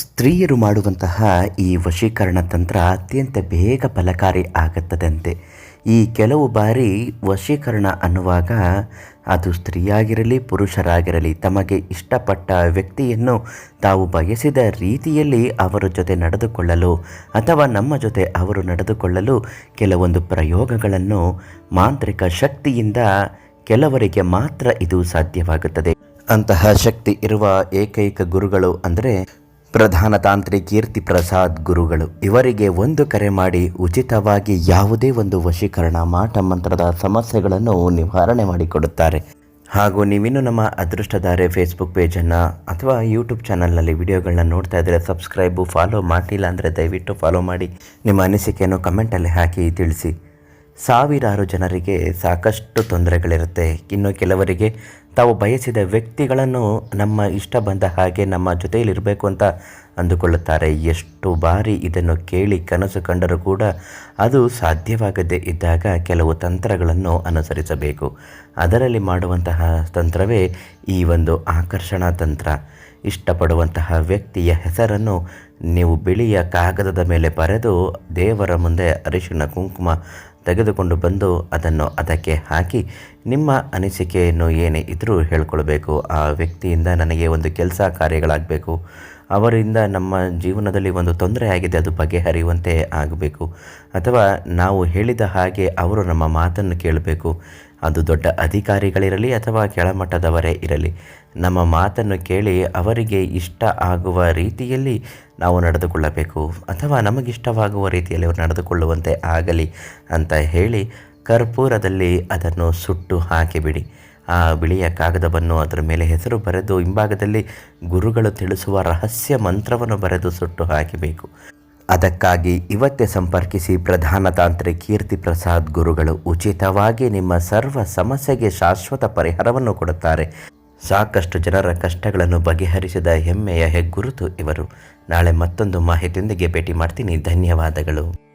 ಸ್ತ್ರೀಯರು ಮಾಡುವಂತಹ ಈ ವಶೀಕರಣ ತಂತ್ರ ಅತ್ಯಂತ ಬೇಗ ಫಲಕಾರಿ ಆಗುತ್ತದಂತೆ. ಈ ಕೆಲವು ಬಾರಿ ವಶೀಕರಣ ಅನ್ನುವಾಗ ಅದು ಸ್ತ್ರೀಯಾಗಿರಲಿ, ಪುರುಷರಾಗಿರಲಿ, ತಮಗೆ ಇಷ್ಟಪಟ್ಟ ವ್ಯಕ್ತಿಯನ್ನು ತಾವು ಬಯಸಿದ ರೀತಿಯಲ್ಲಿ ಅವರ ಜೊತೆ ನಡೆದುಕೊಳ್ಳಲು ಅಥವಾ ನಮ್ಮ ಜೊತೆ ಅವರು ನಡೆದುಕೊಳ್ಳಲು ಕೆಲವೊಂದು ಪ್ರಯೋಗಗಳನ್ನು ಮಾಂತ್ರಿಕ ಶಕ್ತಿಯಿಂದ ಕೆಲವರಿಗೆ ಮಾತ್ರ ಇದು ಸಾಧ್ಯವಾಗುತ್ತದೆ. ಅಂತಹ ಶಕ್ತಿ ಇರುವ ಏಕೈಕ ಗುರುಗಳು ಅಂದರೆ ಪ್ರಧಾನ ತಾಂತ್ರಿ ಕೀರ್ತಿ ಪ್ರಸಾದ್ ಗುರುಗಳು, ಇವರಿಗೆ ಒಂದು ಕರೆ ಮಾಡಿ, ಉಚಿತವಾಗಿ ಯಾವುದೇ ಒಂದು ವಶೀಕರಣ ಮಾಟ ಮಂತ್ರದ ಸಮಸ್ಯೆಗಳನ್ನು ನಿವಾರಣೆ ಮಾಡಿಕೊಡುತ್ತಾರೆ. ಹಾಗೂ ನೀವಿನ್ನು ನಮ್ಮ ಅದೃಷ್ಟಧಾರೆ ಫೇಸ್ಬುಕ್ ಪೇಜನ್ನು ಅಥವಾ ಯೂಟ್ಯೂಬ್ ಚಾನಲ್ನಲ್ಲಿ ವಿಡಿಯೋಗಳನ್ನ ನೋಡ್ತಾ ಇದ್ದರೆ ಸಬ್ಸ್ಕ್ರೈಬು ಫಾಲೋ ಮಾಡಿಲ್ಲ ಅಂದರೆ ದಯವಿಟ್ಟು ಫಾಲೋ ಮಾಡಿ. ನಿಮ್ಮ ಅನಿಸಿಕೆಯನ್ನು ಕಮೆಂಟಲ್ಲಿ ಹಾಕಿ ತಿಳಿಸಿ. ಸಾವಿರಾರು ಜನರಿಗೆ ಸಾಕಷ್ಟು ತೊಂದರೆಗಳಿರುತ್ತೆ. ಇನ್ನು ಕೆಲವರಿಗೆ ತಾವು ಬಯಸಿದ ವ್ಯಕ್ತಿಗಳನ್ನು ನಮ್ಮ ಇಷ್ಟ ಬಂದ ಹಾಗೆ ನಮ್ಮ ಜೊತೆಯಲ್ಲಿರಬೇಕು ಅಂತ ಅಂದುಕೊಳ್ಳುತ್ತಾರೆ. ಎಷ್ಟು ಬಾರಿ ಇದನ್ನು ಕೇಳಿ ಕನಸು ಕಂಡರೂ ಕೂಡ ಅದು ಸಾಧ್ಯವಾಗದೇ ಇದ್ದಾಗ ಕೆಲವು ತಂತ್ರಗಳನ್ನು ಅನುಸರಿಸಬೇಕು. ಅದರಲ್ಲಿ ಮಾಡುವಂತಹ ತಂತ್ರವೇ ಈ ಒಂದು ಆಕರ್ಷಣಾ ತಂತ್ರ. ಇಷ್ಟಪಡುವಂತಹ ವ್ಯಕ್ತಿಯ ಹೆಸರನ್ನು ನೀವು ಬಿಳಿಯ ಕಾಗದದ ಮೇಲೆ ಬರೆದು ದೇವರ ಮುಂದೆ ಅರಿಶಿಣ ಕುಂಕುಮ ತೆಗೆದುಕೊಂಡು ಬಂದು ಅದನ್ನು ಅದಕ್ಕೆ ಹಾಕಿ, ನಿಮ್ಮ ಅನಿಸಿಕೆಯನ್ನು ಏನೇ ಇದ್ದರೂ ಹೇಳ್ಕೊಳ್ಬೇಕು. ಆ ವ್ಯಕ್ತಿಯಿಂದ ನನಗೆ ಒಂದು ಕೆಲಸ ಕಾರ್ಯಗಳಾಗಬೇಕು. ಅವರಿಂದ ನಮ್ಮ ಜೀವನದಲ್ಲಿ ಒಂದು ತೊಂದರೆ ಆಗಿದೆ, ಅದು ಬಗೆಹರಿಯುವಂತೆ ಆಗಬೇಕು. ಅಥವಾ ನಾವು ಹೇಳಿದ ಹಾಗೆ ಅವರು ನಮ್ಮ ಮಾತನ್ನು ಕೇಳಬೇಕು. ಅದು ದೊಡ್ಡ ಅಧಿಕಾರಿಗಳಿರಲಿ ಅಥವಾ ಕೆಳಮಟ್ಟದವರೇ ಇರಲಿ. ನಮ್ಮ ಮಾತನ್ನು ಕೇಳಿ ಅವರಿಗೆ ಇಷ್ಟ ಆಗುವ ರೀತಿಯಲ್ಲಿ ನಾವು ನಡೆದುಕೊಳ್ಳಬೇಕು. ಅಥವಾ ನಮಗಿಷ್ಟವಾಗುವ ರೀತಿಯಲ್ಲಿ ಅವರು ನಡೆದುಕೊಳ್ಳುವಂತೆ ಆಗಲಿ ಅಂತ ಹೇಳಿ ಕರ್ಪೂರದಲ್ಲಿ ಅದನ್ನು ಸುಟ್ಟು ಹಾಕಿಬಿಡಿ. ಆ ಬಿಳಿಯ ಕಾಗದವನ್ನು ಅದರ ಮೇಲೆ ಹೆಸರು ಬರೆದು ಹಿಂಭಾಗದಲ್ಲಿ ಗುರುಗಳು ತಿಳಿಸುವ ರಹಸ್ಯ ಮಂತ್ರವನ್ನು ಬರೆದು ಸುಟ್ಟು ಹಾಕಬೇಕು. ಅದಕ್ಕಾಗಿ ಇವತ್ತೇ ಸಂಪರ್ಕಿಸಿ ಪ್ರಧಾನ ತಾಂತ್ರಿ ಕೀರ್ತಿ ಪ್ರಸಾದ್ ಗುರುಗಳು ಉಚಿತವಾಗಿ ನಿಮ್ಮ ಸರ್ವ ಸಮಸ್ಯೆಗೆ ಶಾಶ್ವತ ಪರಿಹಾರವನ್ನು ಕೊಡುತ್ತಾರೆ. ಸಾಕಷ್ಟು ಜನರ ಕಷ್ಟಗಳನ್ನು ಬಗೆಹರಿಸಿದ ಹೆಮ್ಮೆಯ ಹೆಗ್ಗುರುತು ಇವರು. ನಾಳೆ ಮತ್ತೊಂದು ಮಾಹಿತಿಯೊಂದಿಗೆ ಭೇಟಿ ಮಾಡ್ತೀನಿ. ಧನ್ಯವಾದಗಳು.